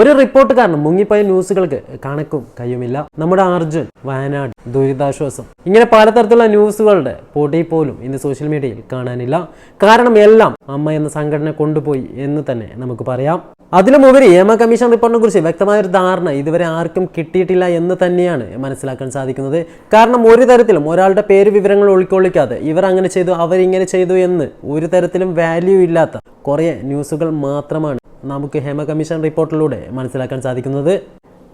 ഒരു റിപ്പോർട്ട് കാരണം മുങ്ങിപ്പോയ ന്യൂസുകൾക്ക് കണക്കും കയ്യുമില്ല. നമ്മുടെ അർജുൻ വയനാട് ദുരിതാശ്വാസം ഇങ്ങനെ പലതരത്തിലുള്ള ന്യൂസുകളുടെ പൊടി പോലും ഇന്ന് സോഷ്യൽ മീഡിയയിൽ കാണാനില്ല. കാരണം എല്ലാം അമ്മ എന്ന സംഘടന കൊണ്ടുപോയി എന്ന് തന്നെ നമുക്ക് പറയാം. അതിലുമുപരി ഹേമ കമ്മീഷൻ റിപ്പോർട്ടിനെ കുറിച്ച് വ്യക്തമായ ഒരു ധാരണ ഇതുവരെ ആർക്കും കിട്ടിയിട്ടില്ല എന്ന് തന്നെയാണ് മനസ്സിലാക്കാൻ സാധിക്കുന്നത്. കാരണം ഒരു തരത്തിലും ഒരാളുടെ പേര് വിവരങ്ങൾ ഉൾക്കൊള്ളിക്കാതെ ഇവർ അങ്ങനെ ചെയ്തു അവരിങ്ങനെ ചെയ്തു എന്ന് ഒരു തരത്തിലും വാല്യൂ ഇല്ലാത്ത കുറേ ന്യൂസുകൾ മാത്രമാണ് നമുക്ക് ഹേമ കമ്മീഷൻ റിപ്പോർട്ടിലൂടെ മനസ്സിലാക്കാൻ സാധിക്കുന്നത്.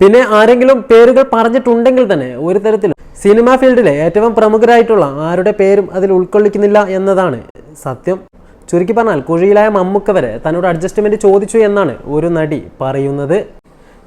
പിന്നെ ആരെങ്കിലും പേരുകൾ പറഞ്ഞിട്ടുണ്ടെങ്കിൽ തന്നെ ഒരു തരത്തിലും സിനിമ ഫീൽഡിലെ ഏറ്റവും പ്രമുഖരായിട്ടുള്ള ആരുടെ പേരും അതിൽ ഉൾക്കൊള്ളിക്കുന്നില്ല എന്നതാണ് സത്യം. ചുരുക്കി പറഞ്ഞാൽ കുഴിയിലായ മമ്മുക്ക വരെ തന്നോട് അഡ്ജസ്റ്റ്മെന്റ് ചോദിച്ചു എന്നാണ് ഒരു നടി പറയുന്നത്.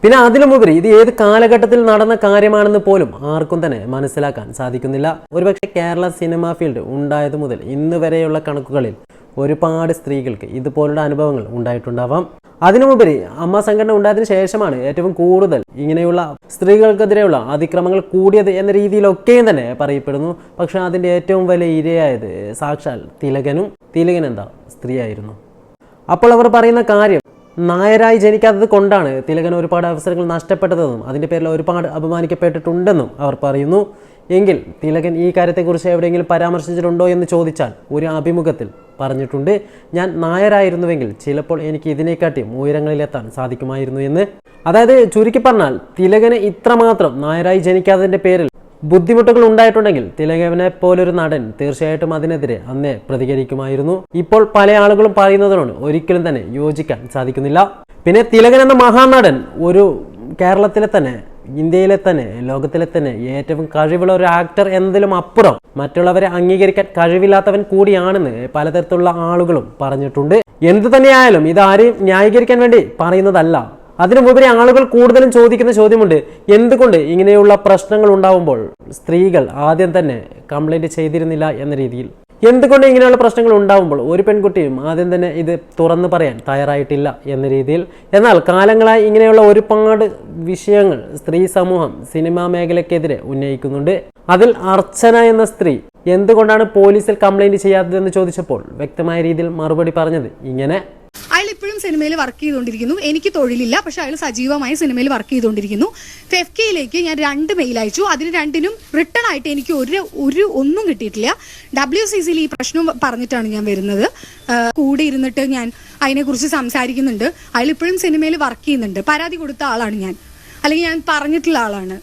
പിന്നെ അതിലുമുപരി ഇത് ഏത് കാലഘട്ടത്തിൽ നടന്ന കാര്യമാണെന്ന് പോലും ആർക്കും തന്നെ മനസ്സിലാക്കാൻ സാധിക്കുന്നില്ല. ഒരുപക്ഷെ കേരള സിനിമാ ഫീൽഡ് ഉണ്ടായത് മുതൽ ഇന്ന് വരെയുള്ള കണക്കുകളിൽ ഒരുപാട് സ്ത്രീകൾക്ക് ഇതുപോലുള്ള അനുഭവങ്ങൾ ഉണ്ടായിട്ടുണ്ടാവാം. അതിനുമുപരി അമ്മ സംഘടന ഉണ്ടായതിനു ശേഷമാണ് ഏറ്റവും കൂടുതൽ ഇങ്ങനെയുള്ള സ്ത്രീകൾക്കെതിരെയുള്ള അതിക്രമങ്ങൾ കൂടിയത് എന്ന രീതിയിലൊക്കെയും തന്നെ പറയപ്പെടുന്നു. പക്ഷെ അതിന്റെ ഏറ്റവും വലിയ ഇരയായത് സാക്ഷാൽ തിലകനും തിലകൻ എന്താ? സ്ത്രീയായിരുന്നു. അപ്പോൾ അവർ പറയുന്ന കാര്യം നായരായി ജനിക്കാത്തത് കൊണ്ടാണ് തിലകൻ ഒരുപാട് അവസരങ്ങൾ നഷ്ടപ്പെട്ടതെന്നും അതിന്റെ പേരിൽ ഒരുപാട് അപമാനിക്കപ്പെട്ടിട്ടുണ്ടെന്നും അവർ പറയുന്നു. എങ്കിൽ തിലകൻ ഈ കാര്യത്തെക്കുറിച്ച് എവിടെയെങ്കിലും പരാമർശിച്ചിട്ടുണ്ടോ എന്ന് ചോദിച്ചാൽ ഒരു അഭിമുഖത്തിൽ പറഞ്ഞിട്ടുണ്ട്. ഞാൻ നായരായിരുന്നുവെങ്കിൽ ചിലപ്പോൾ എനിക്ക് ഇതിനെക്കാട്ടിയും ഉയരങ്ങളിലെത്താൻ സാധിക്കുമായിരുന്നു എന്ന്. അതായത് ചുരുക്കി പറഞ്ഞാൽ തിലകന് ഇത്രമാത്രം നായരായി ജനിക്കാത്തതിന്റെ പേരിൽ ബുദ്ധിമുട്ടുകൾ ഉണ്ടായിട്ടുണ്ടെങ്കിൽ തിലകനെ പോലൊരു നടൻ തീർച്ചയായിട്ടും അതിനെതിരെ അന്നേ പ്രതികരിക്കുമായിരുന്നു. ഇപ്പോൾ പല ആളുകളും പറയുന്നതിനോട് ഒരിക്കലും തന്നെ യോജിക്കാൻ സാധിക്കുന്നില്ല. പിന്നെ തിലകൻ എന്ന മഹാനടൻ ഒരു കേരളത്തിലെ തന്നെ ഇന്ത്യയിലെ തന്നെ ലോകത്തിലെ തന്നെ ഏറ്റവും കഴിവുള്ള ഒരു ആക്ടർ എന്നതിലും അപ്പുറം മറ്റുള്ളവരെ അംഗീകരിക്കാൻ കഴിവില്ലാത്തവൻ കൂടിയാണെന്ന് പലതരത്തിലുള്ള ആളുകളും പറഞ്ഞിട്ടുണ്ട്. എന്തു തന്നെയായാലും ഇതാരെയും ന്യായീകരിക്കാൻ വേണ്ടി പറയുന്നതല്ല. അതിനുമുപരി ആളുകൾ കൂടുതലും ചോദിക്കുന്ന ചോദ്യമുണ്ട് എന്തുകൊണ്ട് ഇങ്ങനെയുള്ള പ്രശ്നങ്ങൾ ഉണ്ടാവുമ്പോൾ സ്ത്രീകൾ ആദ്യം തന്നെ കംപ്ലൈന്റ് ചെയ്തിരുന്നില്ല? എന്ന രീതിയിൽ. എന്തുകൊണ്ട് ഇങ്ങനെയുള്ള പ്രശ്നങ്ങൾ ഉണ്ടാവുമ്പോൾ ഒരു പെൺകുട്ടിയും ആദ്യം തന്നെ ഇത് തുറന്നു പറയാൻ തയ്യാറായിട്ടില്ല എന്ന രീതിയിൽ? എന്നാൽ കാലങ്ങളായി ഇങ്ങനെയുള്ള ഒരുപാട് വിഷയങ്ങൾ സ്ത്രീ സമൂഹം സിനിമാ മേഖലയ്ക്കെതിരെ ഉന്നയിക്കുന്നുണ്ട്. അതിൽ അർച്ചന എന്ന സ്ത്രീ എന്തുകൊണ്ടാണ് പോലീസിൽ കംപ്ലൈന്റ് ചെയ്യാത്തതെന്ന് ചോദിച്ചപ്പോൾ വ്യക്തമായ രീതിയിൽ മറുപടി പറഞ്ഞത് ഇങ്ങനെ. ഇപ്പോഴും സിനിമയിൽ വർക്ക് ചെയ്തുകൊണ്ടിരിക്കുന്നു. എനിക്ക് തൊഴിലില്ല പക്ഷെ അയാൾ സജീവമായി സിനിമയിൽ വർക്ക് ചെയ്തുകൊണ്ടിരിക്കുന്നു. എഫ് കെയിലേക്ക് ഞാൻ രണ്ട് മെയിൽ അയച്ചു. അതിന് രണ്ടിനും റിട്ടേൺ ആയിട്ട് എനിക്ക് ഒരു ഒരു ഒന്നും കിട്ടിയിട്ടില്ല. ഡബ്ല്യു സി സിയിൽ ഈ പ്രശ്നം പറഞ്ഞിട്ടാണ് ഞാൻ വരുന്നത്. കൂടെ ഇരുന്നിട്ട് ഞാൻ അതിനെക്കുറിച്ച് സംസാരിക്കുന്നുണ്ട്. അയാൾ ഇപ്പോഴും സിനിമയിൽ വർക്ക് ചെയ്യുന്നുണ്ട്. പരാതി കൊടുത്ത ആളാണ് ഞാൻ. അല്ലെങ്കിൽ ഞാൻ പറഞ്ഞിട്ടുള്ള ആളാണ്.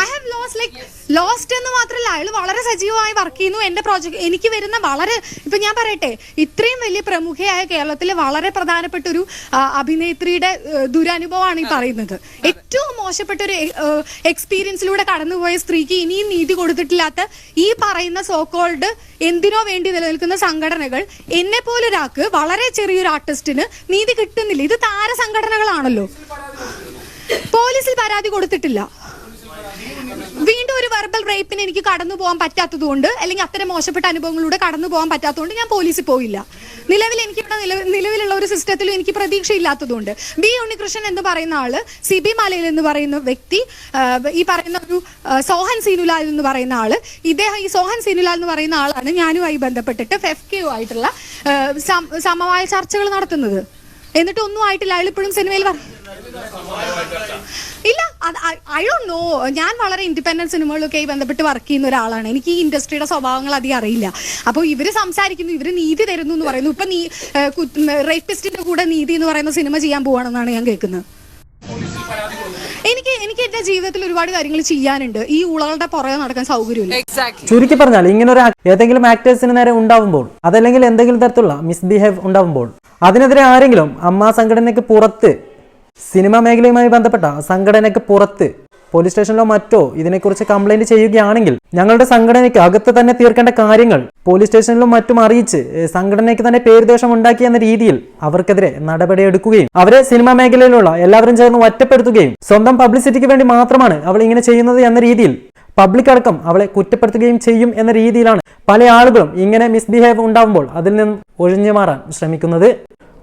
I have loss like lost എന്ന് മാത്രമല്ല അയാൾ വളരെ സജീവമായി വർക്ക് ചെയ്യുന്നു. എന്റെ പ്രോജക്ട് എനിക്ക് വരുന്ന വളരെ ഇപ്പൊ ഞാൻ പറയട്ടെ ഇത്രയും വലിയ പ്രമുഖയായ കേരളത്തിലെ വളരെ പ്രധാനപ്പെട്ട ഒരു അഭിനേത്രിയുടെ ദുരനുഭവമാണ് ഈ പറയുന്നത്. ഏറ്റവും മോശപ്പെട്ട ഒരു എക്സ്പീരിയൻസിലൂടെ കടന്നുപോയ സ്ത്രീക്ക് ഇനിയും നീതി കൊടുത്തിട്ടില്ലാത്ത ഈ പറയുന്ന സോക്കോൾഡ് എന്തിനോ വേണ്ടി നിലനിൽക്കുന്ന സംഘടനകൾ എന്നെ പോലൊരാൾക്ക് വളരെ ചെറിയൊരു ആർട്ടിസ്റ്റിന് നീതി കിട്ടുന്നില്ല. ഇത് താര സംഘടനകളാണല്ലോ പോലീസിൽ പരാതി കൊടുത്തിട്ടില്ല. വീണ്ടും ഒരു വെർബൽ റേപ്പിന് എനിക്ക് കടന്നു പോകാൻ പറ്റാത്തത് കൊണ്ട് അല്ലെങ്കിൽ അത്തരം മോശപ്പെട്ട അനുഭവങ്ങളിലൂടെ കടന്നു പോകാൻ പറ്റാത്തതുകൊണ്ട് ഞാൻ പോലീസിൽ പോയില്ല. നിലവിൽ എനിക്ക് നിലവിലുള്ള ഒരു സിസ്റ്റത്തിലും എനിക്ക് പ്രതീക്ഷയില്ലാത്തതുകൊണ്ട് ബി ഉണ്ണികൃഷ്ണൻ എന്ന് പറയുന്ന ആൾ സി ബി മലയിൽ എന്ന് പറയുന്ന വ്യക്തി ഈ പറയുന്ന ഒരു സോഹൻ സീനുലാൽ എന്ന് പറയുന്ന ആൾ ഇദ്ദേഹം ഈ സോഹൻ സീനുലാൽ എന്ന് പറയുന്ന ആളാണ് ഞാനുമായി ബന്ധപ്പെട്ടിട്ട് ഫെഫ് കെ ആയിട്ടുള്ള സമവായ ചർച്ചകൾ നടത്തുന്നത്. എന്നിട്ടൊന്നും ആയിട്ടില്ല. അയാൾ ഇപ്പോഴും സിനിമയിൽ പറ ഇല്ല. ഐ ഡോണ്ട് നോ ഞാൻ വളരെ ഇൻഡിപെൻഡന്റ് സിനിമകളൊക്കെ ആയി ബന്ധപ്പെട്ട് വർക്ക് ചെയ്യുന്ന ഒരാളാണ്. എനിക്ക് ഈ ഇൻഡസ്ട്രിയുടെ സ്വഭാവങ്ങൾ അധികം അറിയില്ല. അപ്പോൾ ഇവർ സംസാരിക്കുന്നു ഇവർ നീതി തരുന്നു എന്ന് പറയുന്നു. ഇപ്പൊ നീ റേപ്പിസ്റ്റിന്റെ കൂടെ നീതി എന്ന് പറയുന്ന സിനിമ ചെയ്യാൻ പോവാണെന്നാണ് ഞാൻ കേൾക്കുന്നത്. എനിക്ക് എനിക്ക് എന്റെ ജീവിതത്തിൽ ഒരുപാട് കാര്യങ്ങൾ ചെയ്യാനുണ്ട്. ഈ ഉളകളുടെ പുറകെ നടക്കാൻ സൗകര്യമില്ല. ചുരുക്കി പറഞ്ഞാൽ ഇങ്ങനെ ഒരു ഏതെങ്കിലും ആക്ടേഴ്സിന് നേരെ ഉണ്ടാവുമ്പോൾ അതല്ലെങ്കിൽ എന്തെങ്കിലും തരത്തിലുള്ള മിസ്ബിഹേവ് ഉണ്ടാവുമ്പോൾ അതിനെതിരെ ആരെങ്കിലും അമ്മ സംഘടനയ്ക്ക് പുറത്ത് സിനിമാ മേഖലയുമായി ബന്ധപ്പെട്ട സംഘടനയ്ക്ക് പുറത്ത് പോലീസ് സ്റ്റേഷനിലോ മറ്റോ ഇതിനെക്കുറിച്ച് കംപ്ലൈന്റ് ചെയ്യുകയാണെങ്കിൽ ഞങ്ങളുടെ സംഘടനയ്ക്ക് അകത്ത് തന്നെ തീർക്കേണ്ട കാര്യങ്ങൾ പോലീസ് സ്റ്റേഷനിലും മറ്റും അറിയിച്ച് സംഘടനയ്ക്ക് തന്നെ പേരുദോഷം ഉണ്ടാക്കി എന്ന രീതിയിൽ അവർക്കെതിരെ നടപടിയെടുക്കുകയും അവരെ സിനിമാ മേഖലയിലുള്ള എല്ലാവരും ചേർന്ന് ഒറ്റപ്പെടുത്തുകയും സ്വന്തം പബ്ലിസിറ്റിക്ക് വേണ്ടി മാത്രമാണ് അവൾ ഇങ്ങനെ ചെയ്യുന്നത് എന്ന രീതിയിൽ പബ്ലിക് അടക്കം അവളെ കുറ്റപ്പെടുത്തുകയും ചെയ്യും എന്ന രീതിയിലാണ് പല ആളുകളും ഇങ്ങനെ മിസ്ബിഹേവ് ഉണ്ടാവുമ്പോൾ അതിൽ നിന്നും ഒഴിഞ്ഞു മാറാൻ ശ്രമിക്കുന്നത്.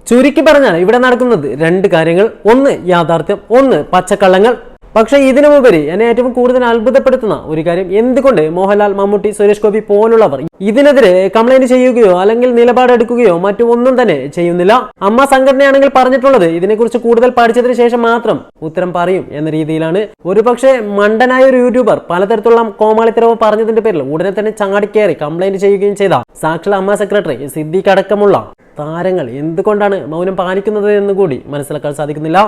ചുരുക്കി പറഞ്ഞാൽ ഇവിടെ നടക്കുന്നത് രണ്ട് കാര്യങ്ങൾ. ഒന്ന് യാഥാർത്ഥ്യം ഒന്ന് പച്ചക്കള്ളങ്ങൾ പക്ഷേ ഇതിനുമുപരി എന്നെ ഏറ്റവും കൂടുതൽ അത്ഭുതപ്പെടുത്തുന്ന ഒരു കാര്യം എന്തുകൊണ്ട് മോഹൻലാൽ മമ്മൂട്ടി സുരേഷ് ഗോപി പോലുള്ളവർ ഇതിനെതിരെ കംപ്ലൈന്റ് ചെയ്യുകയോ അല്ലെങ്കിൽ നിലപാടെടുക്കുകയോ മറ്റു ഒന്നും തന്നെ ചെയ്യുന്നില്ല? അമ്മ സംഘടനയാണെങ്കിൽ പറഞ്ഞിട്ടുള്ളത് ഇതിനെക്കുറിച്ച് കൂടുതൽ പഠിച്ചതിന് ശേഷം മാത്രം ഉത്തരം പറയും എന്ന രീതിയിലാണ്. ഒരുപക്ഷെ മണ്ടനായ ഒരു യൂട്യൂബർ പലതരത്തിലുള്ള കോമാളിത്തരവ് പറഞ്ഞതിന്റെ പേരിൽ ഉടനെ തന്നെ ചാടിക്കേറി കംപ്ലൈന്റ് ചെയ്യുകയും ചെയ്ത സാക്ഷാൽ അമ്മ സെക്രട്ടറി സിദ്ദീഖ് അടക്കമുള്ള താരങ്ങൾ എന്തുകൊണ്ടാണ് മൗനം പാലിക്കുന്നത് എന്ന് കൂടി മനസ്സിലാക്കാൻ സാധിക്കുന്നില്ല.